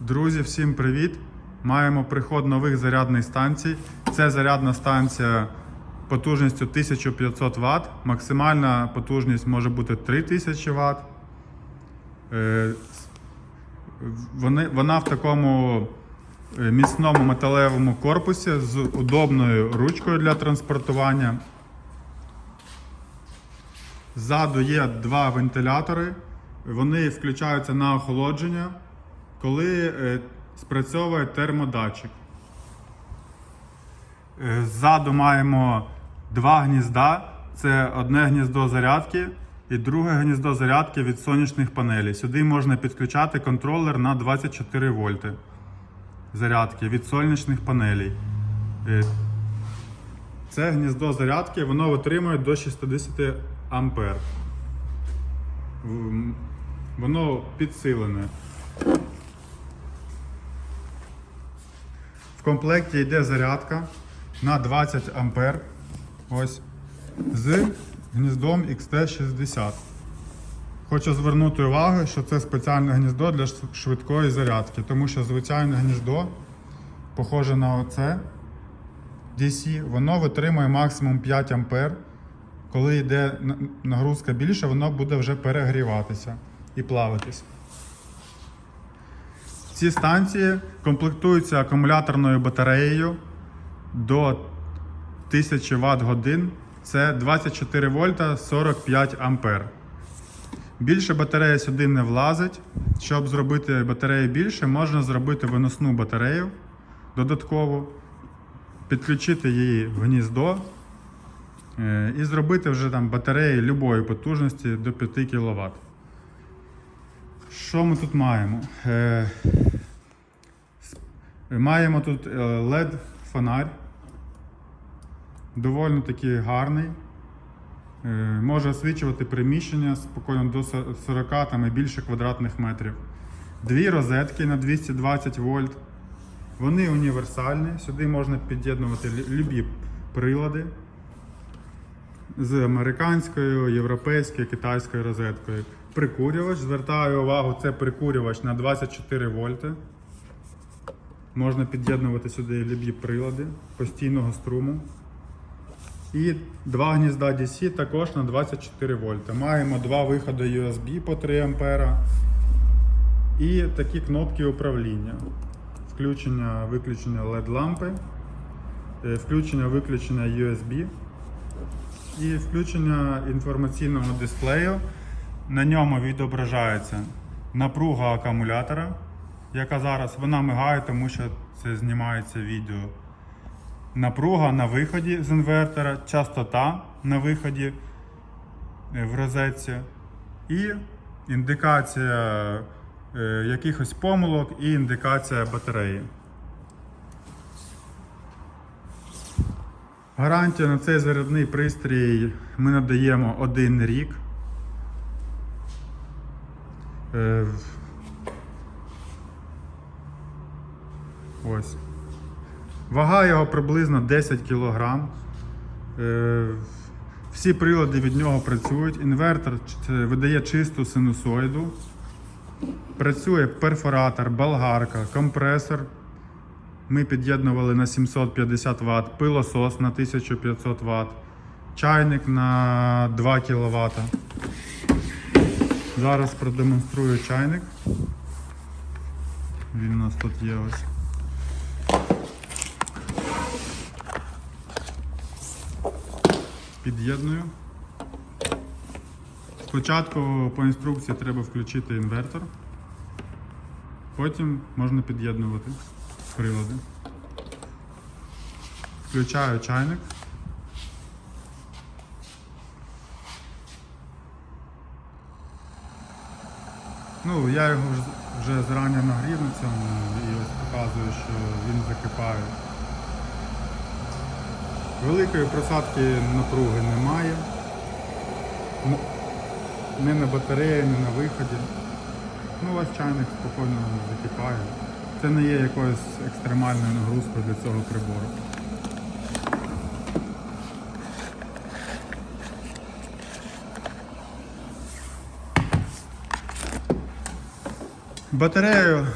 Друзі, всім привіт! Маємо приход нових зарядних станцій. Це зарядна станція потужністю 1500 Вт. Максимальна потужність може бути 3000 Вт. Е, вона в такому е, міцному металевому корпусі з удобною ручкою для транспортування. Ззаду є два вентилятори. Вони включаються на охолодження, коли е, спрацьовує термодатчик. Е, Ззаду маємо два гнізда. Це одне гніздо зарядки і друге гніздо зарядки від сонячних панелей. Сюди можна підключати контролер на 24 вольти зарядки від сонячних панелей. Е, Це гніздо зарядки, воно витримує до 60 ампер. Воно підсилене. В комплекті йде зарядка на 20 ампер. Ось. З гніздом XT60. Хочу звернути увагу, що це спеціальне гніздо для швидкої зарядки, тому що звичайне гніздо, похоже на оце DC, воно витримує максимум 5 ампер. Коли йде нагрузка більше, воно буде вже перегріватися і плавитись. Ці станції комплектуються акумуляторною батареєю до 1000 Вт годин. Це 24 вольта 45 ампер. Більше батарея сюди не влазить. Щоб зробити батарею більше, можна зробити виносну батарею додаткову, підключити її в гніздо е, і зробити вже там батареї любої потужності до 5 кВт. Що ми тут маємо? Маємо тут е, LED фонарь. Доволі такий гарний. Е, Може освічувати приміщення спокійно до 40 там, і більше квадратних метрів. Дві розетки на 220 вольт. Вони універсальні. Сюди можна під'єднувати любі прилади з американською, європейською, китайською розеткою. Прикурювач. Звертаю увагу, це прикурювач на 24 вольти. Можна під'єднувати сюди любі прилади постійного струму. І два гнізда DC також на 24 вольта. Маємо два виходи USB по 3 ампера. І такі кнопки управління. Включення, виключення LED лампи, е, включення, виключення USB і включення інформаційного дисплею. На ньому відображається напруга акумулятора, яка зараз вона мигає, тому що це знімається відео. Напруга на виході з інвертора, частота на виході е, в розетці і індикація е, якихось помилок і індикація батареї. Гарантію на цей зарядний пристрій ми надаємо один рік. Ось. Вага його приблизно 10 кг. Е, Всі прилади від нього працюють. Інвертор видає чисту синусоїду. Працює перфоратор, болгарка, компресор. Ми під'єднували на 750 Вт, пилосос на 1500 Вт, чайник на 2 кВт. Зараз продемонструю чайник. Він у нас тут є ось. Під'єдную. Спочатку по інструкції треба включити інвертор. Потім можна під'єднувати прилади. Включаю чайник. Ну, я його вже- зрання нагрів на цьому і ось показую, що він закипає. Великої просадки напруги немає. Н- Ні на батареї, ні на виході. Ну, ось чайник спокійно закипає. Це не є якоюсь екстремальною нагрузкою для цього прибору. Батарею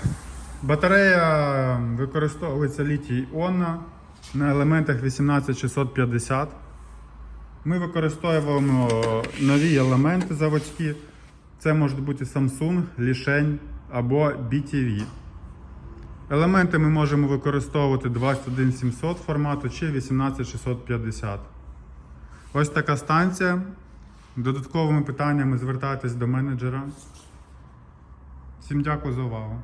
Батарея використовується літій Онна на елементах 18650. Ми використовуємо нові елементи заводські. Це можуть бути Samsung, Лішень або BTV. Елементи ми можемо використовувати 21700 формату чи 18650. Ось така станція. Додатковими питаннями звертайтесь до менеджера. Всім дякую за увагу.